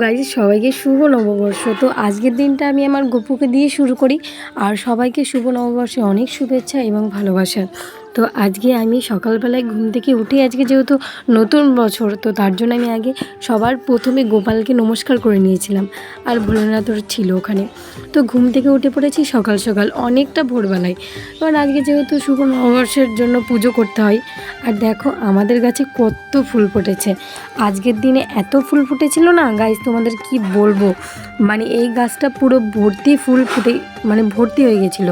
Guys সবাইকে শুভ নববর্ষ। তো আজকের দিনটা আমি আমার গপুকে দিয়ে শুরু করি। আর সবাইকে শুভ নববর্ষে অনেক শুভেচ্ছা এবং ভালোবাসা। তো আজকে আমি সকালবেলায় ঘুম থেকে উঠে আজকে যেহেতু নতুন বছর, তো তার জন্য আমি আগে সবার প্রথমে গোপালকে নমস্কার করে নিয়েছিলাম। আর ভোলেনাথর ছিল ওখানে। তো ঘুম থেকে উঠে পড়েছি সকাল সকাল, অনেকটা ভোরবেলায়। কারণ আজকে যেহেতু শুভ নববর্ষের জন্য পুজো করতে হয়, আর দেখো আমাদের গাছে কত ফুল ফুটেছে। আজকের দিনে এত ফুল ফুটেছিল না গাছ তোমাদের কি বলব? মানে এই গাছটা পুরো ভর্তি ফুল ফুটে মানে ভর্তি হয়ে গেছিল।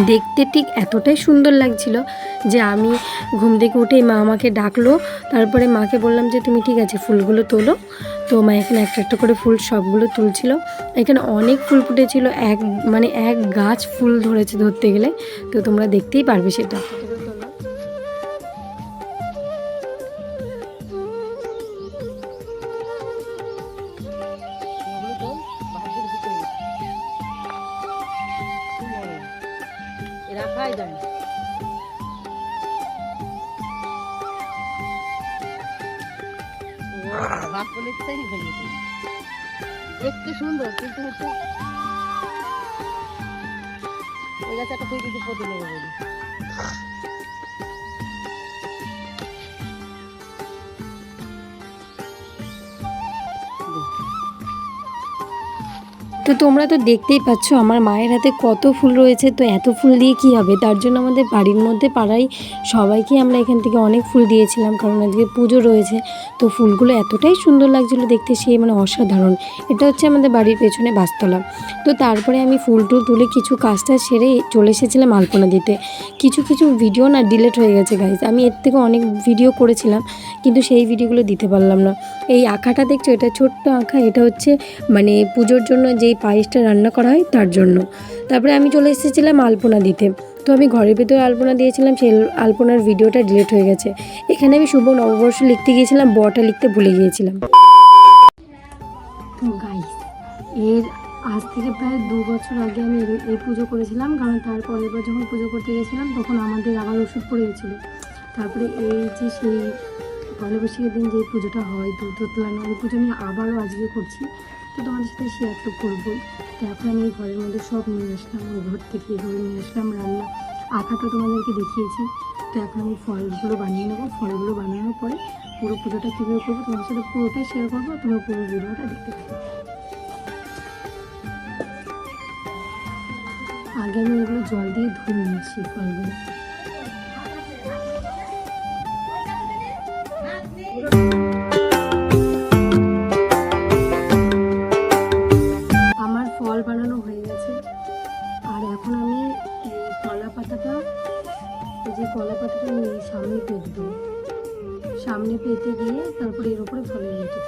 দেখতে ঠিক এতটাই সুন্দর লাগছিল যে আমি ঘুম থেকে উঠেই মা আমাকে ডাকলো। তারপরে মাকে বললাম যে, তুমি ঠিক আছে, ফুলগুলো তোলো। তো মা এখানে একটা একটা করে ফুল সবগুলো তুলছিল। এখানে অনেক ফুল ফুটেছিল, এক মানে এক গাছ ফুল ধরেছে ধরতে গেলে। তো তোমরা দেখতেই পারবে সেটা। যায় দেখতে সুন্দর কিন্তু হচ্ছে ওই গাছে একটা ফুল কিছু পটি নেবে তো তোমরা তো দেখতেই পাচ্ছ আমার মায়ের হাতে কত ফুল রয়েছে, তো এত ফুল দিয়ে কি হবে? তার জন্য আমাদের বাড়ির মধ্যে পাড়ায় সবাইকে আমরা এখান থেকে অনেক ফুল দিয়েছিলাম, কারণ আজকে পুজো রয়েছে। তো ফুলগুলো এতটাই সুন্দর লাগছিল দেখতে, সেই মানে অসাধারণ। এটা হচ্ছে আমাদের বাড়ির পেছনে বাসতলা। তো তারপরে আমি ফুল টুল তুলে কিছু কাজটা সেরে চলে এসেছিলাম আলপনা দিতে। কিছু কিছু ভিডিও না ডিলেট হয়ে গেছে গাইজ আমি এর থেকে অনেক ভিডিও করেছিলাম, কিন্তু সেই ভিডিওগুলো দিতে পারলাম না। এই আঁকাটা দেখছ? এটা ছোট্ট আঁকা, এটা হচ্ছে মানে পুজোর জন্য যেই পায়েসটা রান্না করা হয় তার জন্য। তারপরে আমি চলে এসেছিলাম আলপনা দিতে। তো আমি ঘরের ভেতরে আলপনা দিয়েছিলাম, সেই আলপনার ভিডিওটা ডিলিট হয়ে গেছে। এখানে আমি শুভ নববর্ষ লিখতে গিয়েছিলাম, বটা লিখতে ভুলে গিয়েছিলাম। এর আজ থেকে প্রায় দু বছর আগে আমি এই- এই পুজো করেছিলাম, কারণ তারপরের বার যখন পুজো করতে গেছিলাম তখন আমাদের আবার ওষুধ পড়ে গেছিল। তারপরে এই যে সেই পয়লা বৈশাখের দিন যে পুজোটা হয় দুধ তোলানো ওই পুজো আমি আবারও আজকে করছি। তো তোমাদের সাথে শেয়ার তো করবোই। তো এখন আমি ঘরের মধ্যে সব নিয়ে আসলাম ঘর থেকে ঘরে নিয়ে আসলাম, রান্না আঁকা তো তোমাদেরকে দেখিয়েছি। তো এখন আমি ফলগুলো বানিয়ে নেব। ফলগুলো বানানোর পরে পুরো পুজোটা কীভাবে করব তোমার সাথে পুরোটাই শেয়ার করব, তোমরা পুরো ভিডিওটা দেখতে থাকো। আগে আমি এগুলো জল দিয়ে ধুয়ে নিয়েছি ফলগুলো। দিয়ে তারপরে এর উপরে ফলের মতো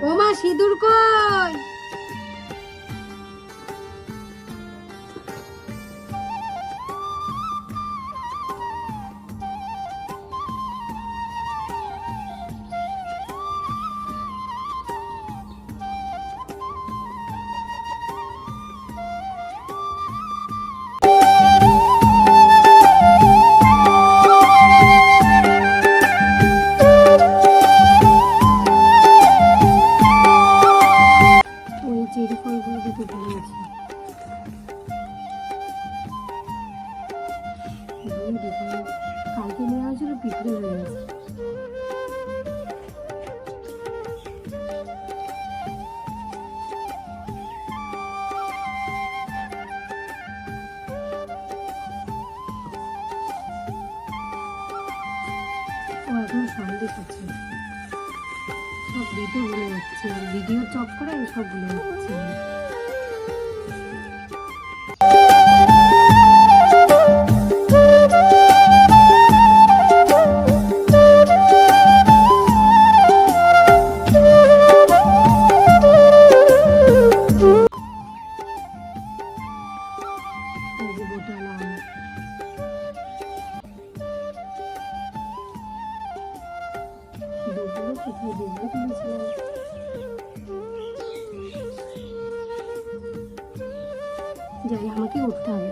ও মা সিঁদুর কই? দেখুন, কালকে নেওয়া হয়েছিল বিক্রি হয়ে গেছে সব দিতে ভুলে যাচ্ছে ভিডিও চপ করে আমি সব ভুলে যাচ্ছি। যাই, আমাকে উঠতে হবে।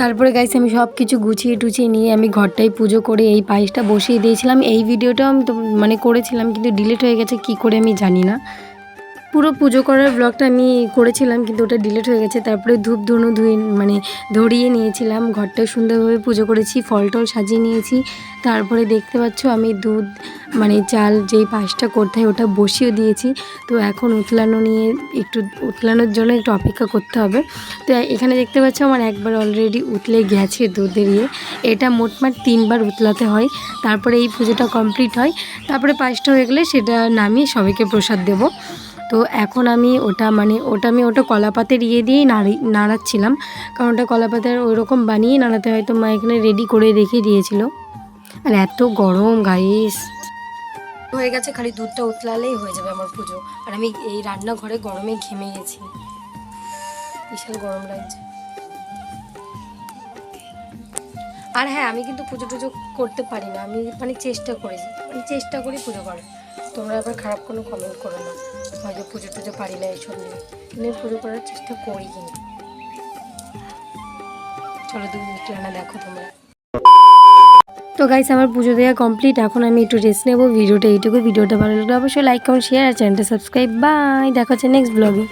তারপরে গাইস আমি সব কিছু গুছিয়ে টুছিয়ে নিয়ে আমি ঘরটাই পুজো করে এই পায়েসটা বসিয়ে দিয়েছিলাম। এই ভিডিওটাও আমি মানে করেছিলাম, কিন্তু ডিলিট হয়ে গেছে, কি করে আমি জানি না। পুরো পুজো করার ব্লগটা আমি করেছিলাম, কিন্তু ওটা ডিলেট হয়ে গেছে। তারপরে ধূপ ধুনো ধুয়ে মানে ধরিয়ে নিয়েছিলাম। ঘরটা সুন্দরভাবে পুজো করেছি, ফল টল সাজিয়ে নিয়েছি। তারপরে দেখতে পাচ্ছ আমি দুধ মানে চাল যেই পায়েসটা করতে হয় ওটা বসিয়ে দিয়েছি। তো এখন উতলানো নিয়ে একটু, উতলানোর জন্য একটু অপেক্ষা করতে হবে। তো এখানে দেখতে পাচ্ছ আমার একবার অলরেডি উতলে গেছে দুধের ইয়ে। এটা মোটমাট তিনবার উতলাতে হয়। তারপরে এই পুজোটা কমপ্লিট হয়। তারপরে পায়েসটা হয়ে গেলে সেটা নামিয়ে সবাইকে প্রসাদ দেবো। তো এখন আমি ওটা মানে ওটা আমি ওটা কলাপাতের ইয়ে দিয়েই নাড়ি, নাড়াচ্ছিলাম। কারণ ওটা কলাপাতের ওই রকম বানিয়েই নাড়াতে হয়তো মা এখানে রেডি করে রেখে দিয়েছিল। আর এত গরম গাইস হয়ে গেছে, খালি দুধটা উতলালেই হয়ে যাবে আমার পুজো। আর আমি এই রান্নাঘরে গরমে ঘেমে গেছি। বিশাল গরম লাগছে। আর হ্যাঁ আমি কিন্তু পুজো টুজো করতে পারি না। আমি মানে চেষ্টা করি। মানে চেষ্টা করি পুজো করার। তোমরা আবার খারাপ কোনো কমেন্ট করো না। হয়তো পুজো টুজো পারি না এইসব নিয়ে এনে পুজো করার চেষ্টা করি কিন্তু। চলো দু মিনিট রান্না দেখো তোমরা। তো গাইস আমার পুজো দেওয়া কমপ্লিট এখন আমি একটু রেস্ট নেব। ভিডিওটা এইটুকু। ভিডিওটা ভালো লাগলে অবশ্যই লাইক কমেন্ট শেয়ার আর চ্যানেলটা সাবস্ক্রাইব বাই দেখা হচ্ছে নেক্সট ব্লগে